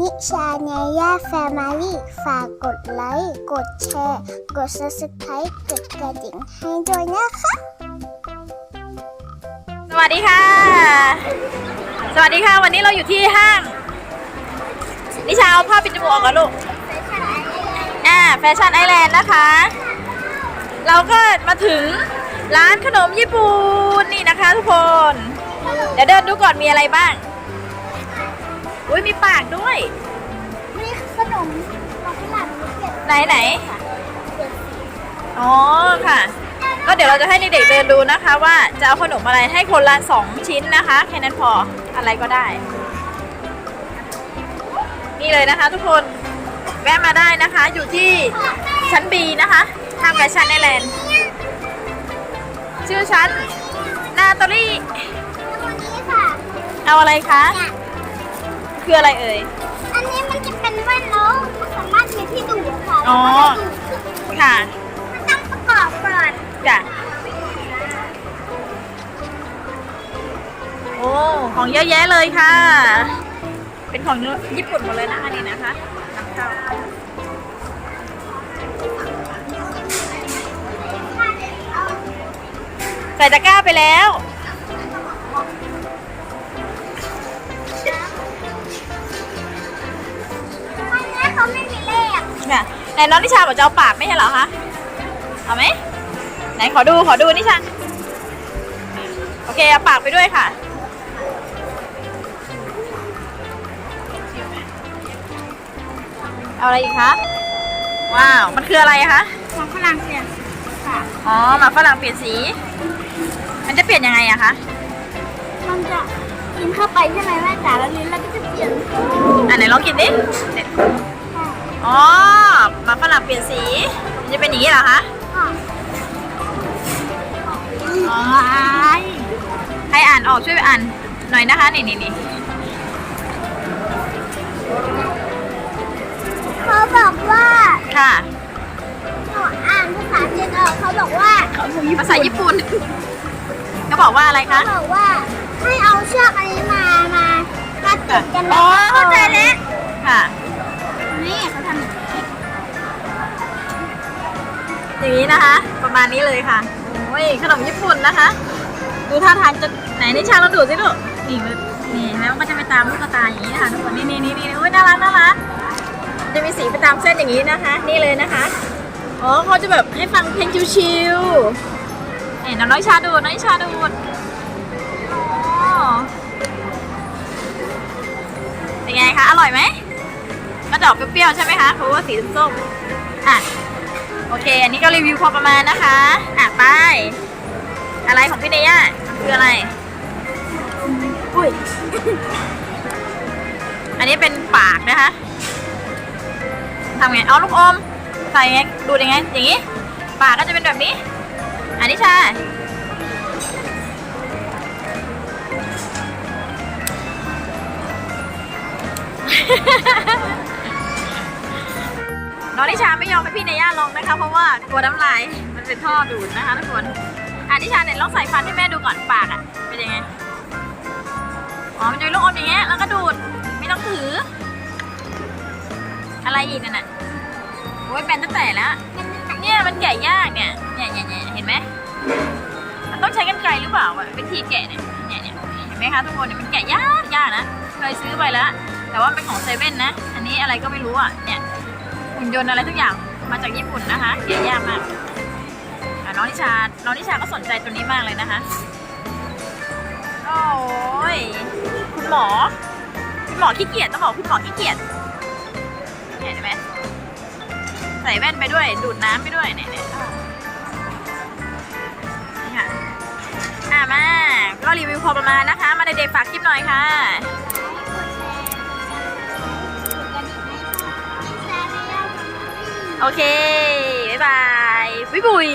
นิชาเนย่าแฟมิลี่ฝากกดไลค์ กดแชร์ กด subscribe กดกระดิ่งให้ด้วยนะคะ สวัสดีค่ะ สวัสดีค่ะ วันนี้เราอยู่ที่ห้าง นิชาเอาผ้าปิดจมูกออกก่อนลูกอ่าแฟชั่นไอแลนด์นะคะ เราก็มาถึงร้านขนมญี่ปุ่นนี่นะคะทุกคน เดี๋ยวเดินดูก่อนมีอะไรบ้าง อุ้ยมีปากด้วยมีขนมของฝรั่งเก็บไหนไหนอ๋อค่ะ ก็เดี๋ยวเราจะให้เด็กๆเดินดูนะคะว่าจะเอาขนมอะไรให้คนละสองชิ้นนะคะ แค่นั้นพออะไรก็ได้ นี่เลยนะคะทุกคนแวะมาได้นะคะอยู่ที่ชั้น B นะคะทางแฟชั่นไอแลนด์ชื่อชั้นนาตอรี่ตัวนี้ค่ะ เอาอะไรคะเนี่ย คืออะไรเอ่ย อันนี้มันจะเป็นแว่นแล้วมันสามารถมีที่ดูดค่ะอ๋อ แล้วก็จะดูดขึ้นค่ะมันต้องประกอบก่อนจ้ะโอ้ ของเยอะแยะเลยค่ะ เป็นของญี่ปุ่นหมดเลยนะคะนี่นะคะนำเข้าใส่ตะกร้าไปแล้ว ไหนน้องนิชาบอกจะเอาปากไม่ใช่เหรอคะเอาไหมไหนขอดูขอดูนิชาโอเคเอาปากไปด้วยค่ะเอาอะไรอีกคะว้าวมันคืออะไรคะของฝรั่งเศสค่ะ อ๋อหมาฝรั่งเปลี่ยนสี มันจะเปลี่ยนยังไงอะคะมันจะกินเข้าไปใช่ไหมแม่จ๋าแล้วลิ้นเราก็จะเปลี่ยนอะไหนลองกินดิเด็ดอ๋ อหมาฝรั่งเปลี่ยนสี มันจะเป็นอย่างนี้เหรอคะค่ะอ๋อให้อ่านออกช่วยอ่านหน่อยนะคะ นี่นี่นี่เขาบอกว่าค่ะหนูอ่านภาษาจีนออกเขาบอกว่าภาษาญี่ปุ่นก็บอกว่าอะไรเขาคะบอกว่าให้เอาเชือกอันนี้มามามาติดกันอ๋แล้วอเข้าใจแล้วค่ะ นี่เขาทำ อย่างนี้นะคะ ประมาณนี้เลยค่ะโอ้ยขนมญี่ปุ่นนะคะ ดูท่าทางจะไหนนิชาเราดูสิลูกนี่มันนี่เห็นไหมมันก็จะไปตามลูกตาอย่างนี้นะคะทุกคนนี่นี่นี่นี่โอ้ยน่ารักน่ารักจะมีสีไปตามเส้นอย่างนี้นะคะ นี่เลยนะคะอ๋อเขาจะแบบให้ฟังเพลงชิวๆนี่น้องน้อยชาดูน้องชาดูอ๋อเป็นไงคะ อร่อยไหมก็จะออกเปรี้ยวๆใช่ไหมคะเพราะว่าสีส้มอะ เค อันนี้ก็รีวิวพอประมาณนะคะ อะไป อะไรของพี่เนย่าคืออะไร อุ้ย อันนี้เป็นปากนะคะทำไง เอาลูกอม ใส่ไง ดูยังไง อย่างนี้ ปากก็จะเป็นแบบนี้ อันนี้ชา น้องนิชาไม่ยอมให้พี่เนย่าลองนะคะ เพราะว่ากลัวน้ำลายมันเป็นท่อดูดนะคะทุกคนอะนิชาเนี่ยลองใส่ฟันให้แม่ดูก่อนปากอะเป็นยังไงอ๋อมันจะเป็นลูกอมอย่างเงี้ยแล้วก็ดูดไม่ต้องถือ อะไรอีกนั่นน่ะโอ้ยเป็นตั้งแต่แล้วเนี่ยมันแกะยากเนี่ยเนี่ยเนี่ยเนี่ยเห็นไหมมันต้องใช้กรรไกรหรือเปล่าอะเป็นทีแกะเนี่ยเนี่ยเนี่ยเห็นไหมคะทุกคนเนี่ยมันแกะยากยากนะเคยซื้อไปแล้ว แต่ว่าเป็นของเซเว่นนะ อันนี้อะไรก็ไม่รู้อะเนี่ย หุ่นยนต์อะไรทุกอย่างมาจากญี่ปุ่นนะคะเก๋ยากมากน้องนิชา น้องนิชาก็สนใจตัวนี้มากเลยนะคะ โอ้ยคุณหมอ คุณหมอขี้เกียจต้องบอกคุณหมอขี้เกียจเห็นไหมใส่แว่นไปด้วย ดูดน้ำไปด้วยเนี่ยเนี่ยนี่ค่ะอะมาก็รีวิวพอประมาณนะคะ มาเด็กๆฝากคลิปหน่อยค่ะ โอเค บ๊ายบาย บุยบุย